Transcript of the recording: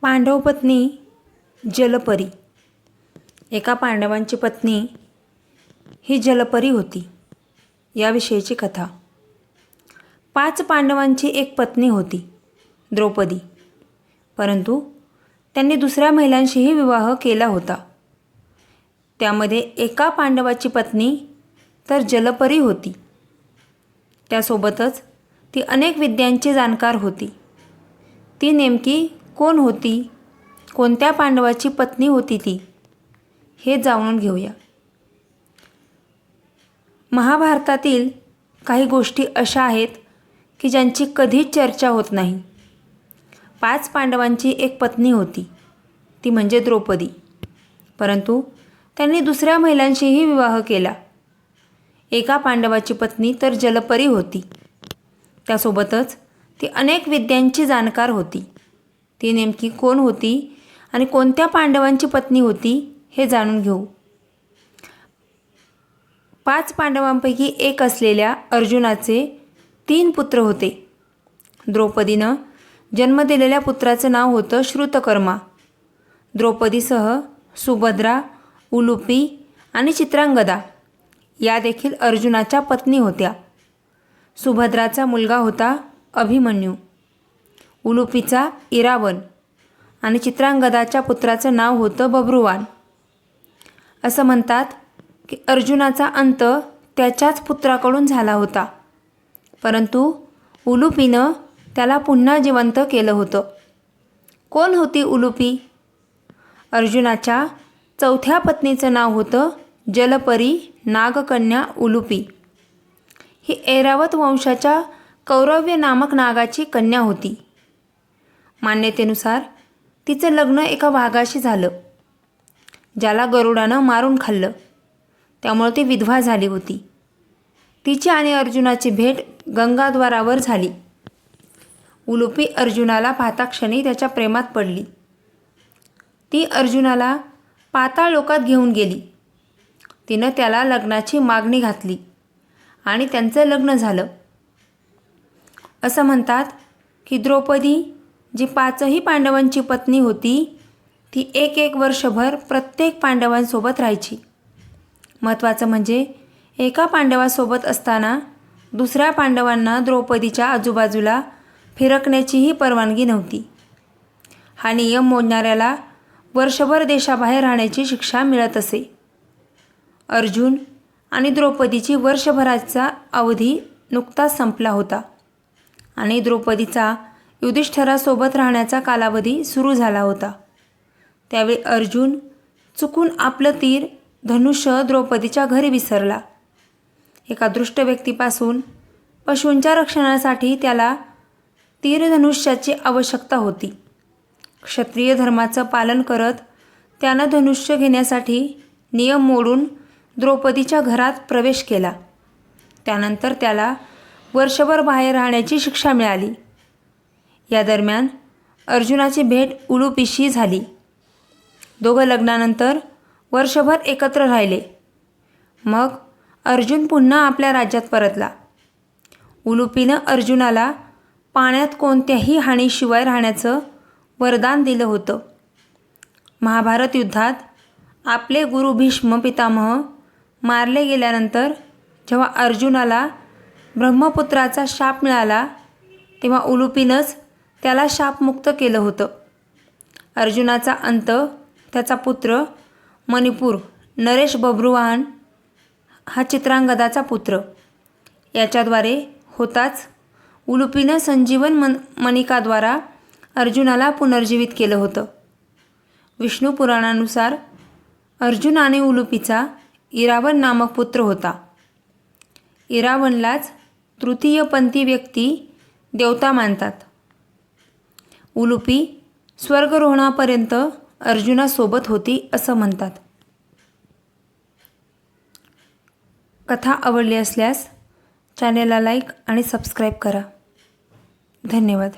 पांडवपत्नी जलपरी. एका पांडवांची पत्नी ही जलपरी होती. याविषयीची कथा. पाच पांडवांची एक पत्नी होती द्रौपदी. परंतु त्यांनी दुसऱ्या महिलांशीही विवाह केला होता. त्यामध्ये एका पांडवाची पत्नी तर जलपरी होती. त्यासोबतच ती अनेक विद्यांची जाणकार होती. ती नेमकी कोण होती? कोणत्या पांडवाची पत्नी होती ती? हे जाणून घेऊया. महाभारतातील काही गोष्टी अशा आहेत की ज्यांची कधीच चर्चा होत नाही. पाच पांडवांची एक पत्नी होती. ती म्हणजे द्रौपदी. परंतु त्यांनी दुसऱ्या महिलांशीही विवाह केला. एका पांडवाची पत्नी तर जलपरी होती. त्यासोबतच ती अनेक विद्यांची जाणकार होती. ती नेमकी कोण होती आणि कोणत्या पांडवांची पत्नी होती हे जाणून घेऊ. पाच पांडवांपैकी एक असलेल्या अर्जुनाचे तीन पुत्र होते. द्रौपदीनं जन्म दिलेल्या पुत्राचं नाव होतं श्रुतकर्मा. द्रौपदीसह सुभद्रा उलुपी आणि चित्रांगदा या देखील अर्जुनाच्या पत्नी होत्या. सुभद्राचा मुलगा होता अभिमन्यू. उलुपीचा इरावन आणि चित्रांगदाच्या पुत्राचं नाव होतं बब्रुवान. असं म्हणतात की अर्जुनाचा अंत त्याच्याच पुत्राकडून झाला होता. परंतु उलुपीनं त्याला पुन्हा जिवंत केलं होतं. कोण होती उलुपी? अर्जुनाच्या चौथ्या पत्नीचं नाव होतं जलपरी नागकन्या उलुपी. ही ऐरावत वंशाच्या कौरव्य नामक नागाची कन्या होती. मान्यतेनुसार तिचं लग्न एका वाघाशी झालं ज्याला गरुडानं मारून खाल्लं. त्यामुळे ती विधवा झाली होती. तिची आणि अर्जुनाची भेट गंगाद्वारावर झाली. उलुपी अर्जुनाला पाहता क्षणी त्याच्या प्रेमात पडली. ती अर्जुनाला पाताळ लोकात घेऊन गेली. तिनं त्याला लग्नाची मागणी घातली आणि त्यांचं लग्न झालं. असं म्हणतात की द्रौपदी जी पाचही पांडवांची पत्नी होती ती एक एक वर्षभर प्रत्येक पांडवांसोबत राहायची. महत्त्वाचं म्हणजे एका पांडवासोबत असताना दुसऱ्या पांडवांना द्रौपदीच्या आजूबाजूला फिरकण्याचीही परवानगी नव्हती. हा नियम मोडणाऱ्याला वर्षभर देशाबाहेर राहण्याची शिक्षा मिळत असे. अर्जुन आणि द्रौपदीची वर्षभराचा अवधी नुकताच संपला होता आणि द्रौपदीचा युधिष्ठरासोबत राहण्याचा कालावधी सुरू झाला होता. त्यावेळी अर्जुन चुकून आपलं तीर धनुष्य द्रौपदीच्या घरी विसरला. एका दृष्ट व्यक्तीपासून पशूंच्या रक्षणासाठी त्याला तीरधनुष्याची आवश्यकता होती. क्षत्रिय धर्माचं पालन करत त्यानं धनुष्य घेण्यासाठी नियम मोडून द्रौपदीच्या घरात प्रवेश केला. त्यानंतर त्याला वर्षभर बाहेर राहण्याची शिक्षा मिळाली. या दरम्यान अर्जुनाची भेट उलुपीशी झाली. दोघं लग्नानंतर वर्षभर एकत्र राहिले. मग अर्जुन पुन्हा आपल्या राज्यात परतला. उलुपीनं अर्जुनाला पाण्यात कोणत्याही हानीशिवाय राहण्याचं वरदान दिलं होतं. महाभारत युद्धात आपले गुरु भीष्म पितामह मारले गेल्यानंतर जेव्हा अर्जुनाला ब्रह्मपुत्राचा शाप मिळाला तेव्हा उलुपीनंच त्याला शापमुक्त केलं होतं. अर्जुनाचा अंत त्याचा पुत्र मणिपूर नरेश बब्रुवाहन हा चित्रांगदाचा पुत्र. याच्याद्वारे होताच उलुपीनं संजीवन मन मणिकाद्वारा अर्जुनाला पुनर्जीवित केलं होतं. विष्णू पुराणानुसार अर्जुन आणि उलुपीचा इरावण नामक पुत्र होता. इरावनलाच तृतीयपंथी व्यक्ती देवता मानतात. उलुपी स्वर्गरोहणापर्यंत अर्जुनासोबत होती असं म्हणतात. कथा आवडली असल्यास चॅनेलला लाईक आणि सबस्क्राईब करा. धन्यवाद.